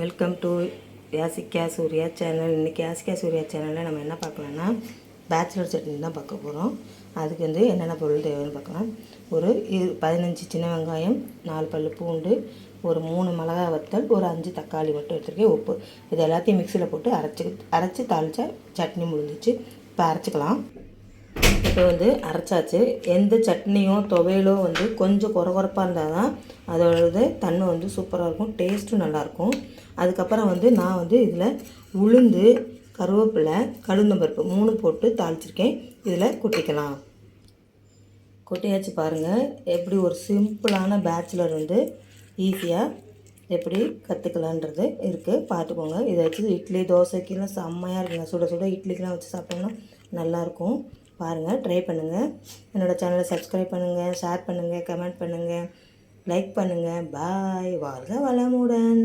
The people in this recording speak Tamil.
Welcome to Yasika Surya channel இன்றைக்கி யாசிக்கா சூர்யா சேனலில் நம்ம என்ன பார்க்கலாம்னா பேச்சுலர் சட்னி தான் பார்க்க போகிறோம் அதுக்கு வந்து என்னென்ன பொருள் தேவைன்னு பார்க்கலாம். ஒரு இரு பதினஞ்சு சின்ன வெங்காயம் நாலு பல் பூண்டு ஒரு மூணு மிளகா வத்தல் ஒரு அஞ்சு தக்காளி மட்டும் எடுத்துருக்கேன். உப்பு இது எல்லாத்தையும் மிக்சியில் போட்டு அரைச்சி அரைச்சி தாளித்தா சட்னி முடிஞ்சிச்சு. இப்போ அரைச்சிக்கலாம். இப்போ வந்து அரைச்சாச்சு. எந்த சட்னியோ துவையலோ வந்து கொஞ்சம் குறகுறப்பாக இருந்தால் தான் அதோடது தன்மை வந்து சூப்பராக இருக்கும். டேஸ்ட்டும் நல்லாயிருக்கும் அதுக்கப்புறம் வந்து நான் வந்து இதில் உளுந்து கருவேப்பிலை கழுந்தம்பருப்பு மூணு போட்டு தாளிச்சிருக்கேன். இதில் கொட்டிக்கலாம். கொட்டியாச்சு பாருங்கள் எப்படி ஒரு சிம்பிளான பேச்சுலர் வந்து ஈஸியாக எப்படி கற்றுக்கலான்றது இருக்குது பார்த்துக்கோங்க இதை வச்சு இட்லி தோசைக்கெல்லாம் செம்மையாக இருக்குங்க. சுட சுட இட்லிக்கெலாம் வச்சு சாப்பிட்டோம்னா நல்லாயிருக்கும் பாருங்கள் ட்ரை பண்ணுங்கள் என்னோடய சேனலை சப்ஸ்கிரைப் பண்ணுங்கள் ஷேர் பண்ணுங்கள் கமெண்ட் பண்ணுங்கள் லைக் பண்ணுங்கள் பாய் வாழ்க வளமுடன்.